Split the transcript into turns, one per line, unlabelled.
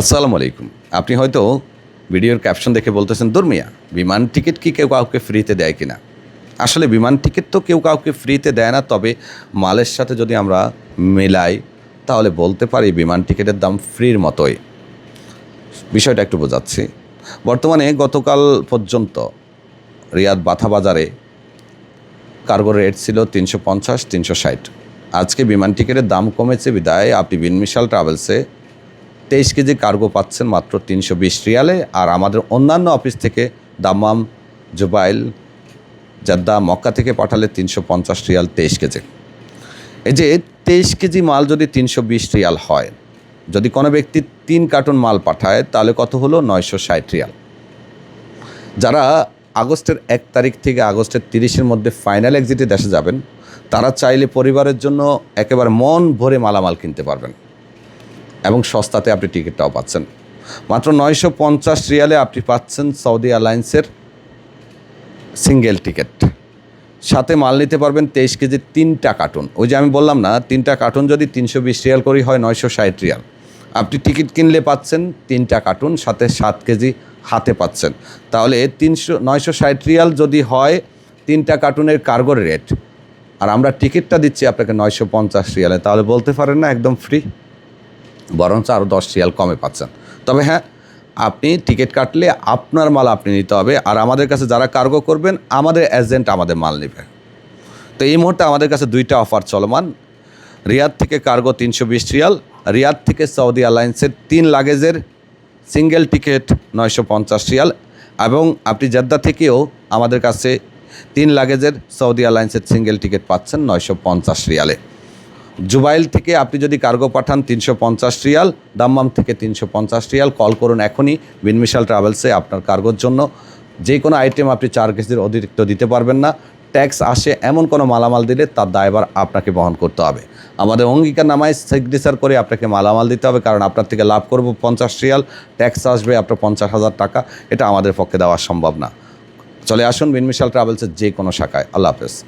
আসসালামু আলাইকুম। আপনি হয়তো ভিডিওর ক্যাপশন দেখে বলতেছেন দুর্মিয়া বিমান টিকিট কি কেউ কাউকে ফ্রিতে দেয় কিনা? আসলে বিমান টিকিট তো কেউ কাউকে ফ্রিতে দেয় না, তবে মালের সাথে যদি আমরা মেলাই, তাহলে বলতে পারি বিমান টিকিটের দাম ফ্রির মতোই। বিষয়টা একটু বোঝাচ্ছি। বর্তমানে গতকাল পর্যন্ত রিয়াদ বাথা বাজারে কার্গো রেট ছিল তিনশো পঞ্চাশ, তিনশো ষাট। আজকে বিমান টিকিটের দাম কমেছে, বিদায়। আপনি বিনমিশাল ট্রাভেলসে তেইশ কেজি কার্গো পাচ্ছেন মাত্র তিনশো বিশ রিয়ালে। আর আমাদের অন্যান্য অফিস থেকে দামাম জুবাইল জাদ্দা মক্কা থেকে পাঠালে তিনশো পঞ্চাশ রিয়াল তেইশ কেজি। এই যে তেইশ কেজি মাল যদি তিনশো বিশ রিয়াল হয়, যদি কোনো ব্যক্তি তিন কার্টুন মাল পাঠায়, তাহলে কত হলো? নয়শো ষাট রিয়াল। যারা আগস্টের এক তারিখ থেকে আগস্টের তিরিশের মধ্যে ফাইনাল এক্সিটে দেশে যাবেন, তারা চাইলে পরিবারের জন্য একেবারে মন ভরে মালামাল কিনতে পারবেন। এবং সস্তাতে আপনি টিকিটটাও পাচ্ছেন। মাত্র নয়শো পঞ্চাশ রিয়ালে আপনি পাচ্ছেন সৌদি এয়ারলাইন্সের সিঙ্গেল টিকিট। সাথে মাল নিতে পারবেন তেইশ কেজির তিনটা কার্টুন। ওই যে আমি বললাম না, তিনটা কার্টুন যদি তিনশো বিশ রিয়াল করি হয় নয়শো ষাট রিয়াল। আপনি টিকিট কিনলে পাচ্ছেন তিনটা কার্টুন, সাথে সাত কেজি হাতে পাচ্ছেন। তাহলে তিনশো, নয়শো ষাট রিয়াল যদি হয় তিনটা কার্টুনের কার্গোর রেট। আর আমরা টিকিটটা দিচ্ছি আপনাকে নয়শো পঞ্চাশ রিয়ালে। তাহলে বলতে পারেন না একদম ফ্রি বরঞ্চ আরও দশ রিয়াল কমে পাচ্ছেন। তবে হ্যাঁ আপনি টিকিট কাটলে আপনার মাল আপনি নিতে হবে আর আমাদের কাছে যারা কার্গো করবেন, আমাদের এজেন্ট আমাদের মাল নেবে। তো এই মুহূর্তে আমাদের কাছে দুইটা অফার চলমান। রিয়াদ থেকে কার্গো তিনশো বিশ রিয়াল, রিয়াদ থেকে সৌদি এয়ারলাইন্সের তিন লাগেজের সিঙ্গেল টিকিট নয়শো পঞ্চাশ রিয়াল এবং আপনি জেদ্দা থেকেও আমাদের কাছে তিন লাগেজের সৌদি এয়ারলাইন্সের সিঙ্গেল টিকিট পাচ্ছেন নয়শো পঞ্চাশ রিয়ালে। জুবাইল থেকে আপনি যদি কার্গো পাঠান তিনশো পঞ্চাশ রিয়াল, দাম্মাম থেকে তিনশো পঞ্চাশ রিয়াল, কল করুন এখনই বিনমিশাল ট্রাভেলসে আপনার কার্গোর জন্য। যে কোনো আইটেম আপনি চার কেজির অতিরিক্ত দিতে পারবেন না। ট্যাক্স আসে এমন কোনো মালামাল দিলে তার দায়ভার আপনাকে বহন করতে হবে। আমাদের অঙ্গীকার নামায় সিগনেচার করে আপনাকে মালামাল দিতে হবে, কারণ আপনার থেকে লাভ করব পঞ্চাশ রিয়াল ট্যাক্স আসবে আপনার পঞ্চাশ হাজার টাকা। এটা আমাদের পক্ষে দেওয়া সম্ভব না। চলে আসুন বিনমিশাল ট্রাভেলসের যে কোনো শাখায়। আল্লাহ হাফেজ।